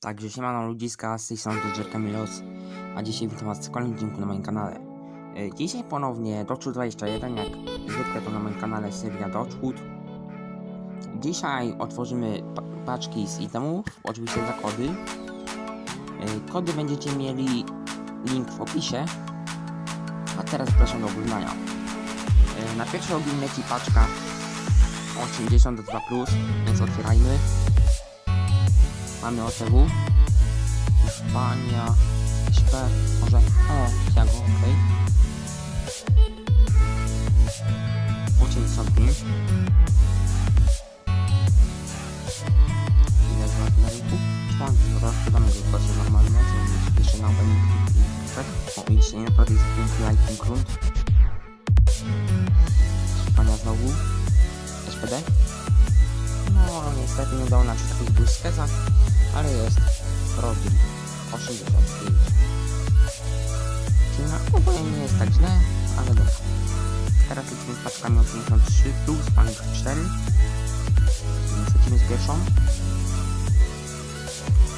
Także siemano ludziska, z tej strony Dodger Camilos, a dzisiaj witam was w kolejnym odcinku na moim kanale. E, Dzisiaj ponownie Dodgewood 21, jak zwykle to na moim kanale seria Dodgewood. Dzisiaj otworzymy pa paczki z itemów, oczywiście za kody. E, Kody będziecie mieli link w opisie, a teraz zapraszam do oglądania. E, Na pierwszej ogień leci paczka 82+, więc otwierajmy. Mamy OTW. Hiszpania. SP. Może. O, Tiago, okej. Okay. 85. Ile złot na rynku? Czwarty, dobra, sprzedamy go w klasie normalnie, czyli jeszcze na opening O, i dzisiaj naprawdę jest piękny lighting grunt. Hiszpania znowu. SPD. No, niestety nie udało nam się trafić Busquetsa, ale jest Rodri 85. Czyli na ogólnie nie jest tak źle, ale dobra. Teraz lecimy z paczkami 83 plus Panik 4. Więc lecimy z pierwszą.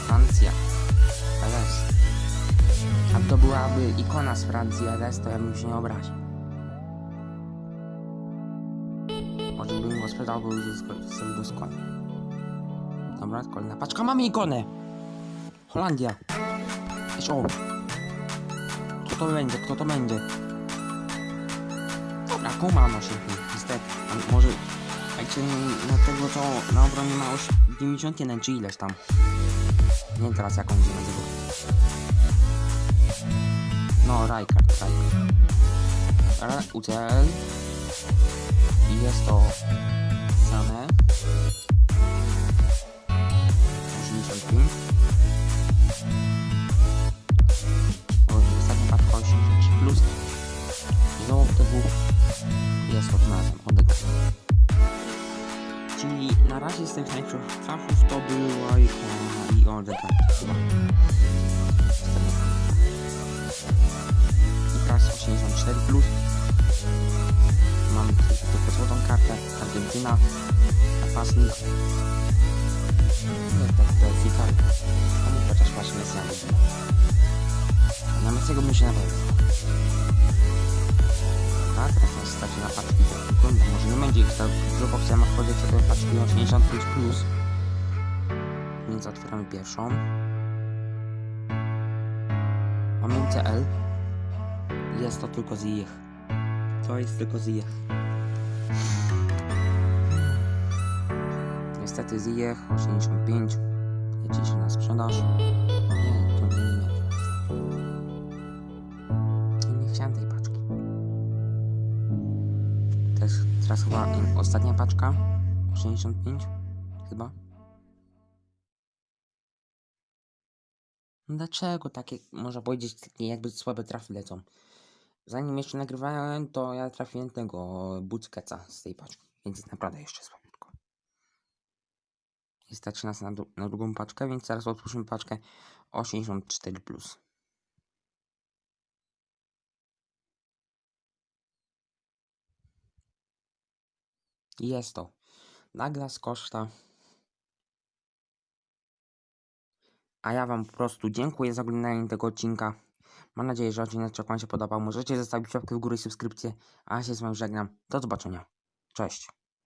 Francja. LS. A to byłaby ikona z Francji LS, to ja bym się nie obraził. Może bym go sprzedał, bo już sobie go skłonił. Dobra, kolejna paczka. Mamy ikonę! Holandia. O. Kto to będzie? Kto to będzie? Dobra, Koman 8 niestety. A może... Się na tego, co na obronie ma 91 czy ileś tam. Nie teraz jaką będzie nazywał. No, Rijkaard, Rijkaard. UCL. I jest to same na razie z tych najlepszych trafów to była ikona i Odegaard chyba i teraz 84 plus Mamy tylko złotą kartę, Argentyna, napastnik. Nie, to, to jest Italia. A nie, chociaż patrz, Messi na Messiego bym się na teraz nas stać na paczki. Może nie będzie ich tak dużo, bo chcemy wchodzić sobie paczki 85+. Plus. Więc otwieramy pierwszą. Mamy UCL. Jest to tylko z ich. To jest tylko Ziyech. Niestety Ziyech 85 leci się na sprzedaż. Nie, to nie, nie, nie. Nie chciałem tej jest teraz chyba im ostatnia paczka. 85 chyba. Dlaczego takie, można powiedzieć, takie jakby słabe trafy lecą? Zanim jeszcze nagrywałem, to ja trafiłem tego Buckeca z tej paczki, więc jest naprawdę jeszcze słabutko. I stać nas na, na drugą paczkę, więc zaraz otwórzmy paczkę 84+. Jest to. Douglas Koszta. A ja wam po prostu dziękuję za oglądanie tego odcinka. Mam nadzieję, że odcinek Wam się podobał. Możecie zostawić łapkę w górę i subskrypcję. A ja się z Wami żegnam. Do zobaczenia. Cześć.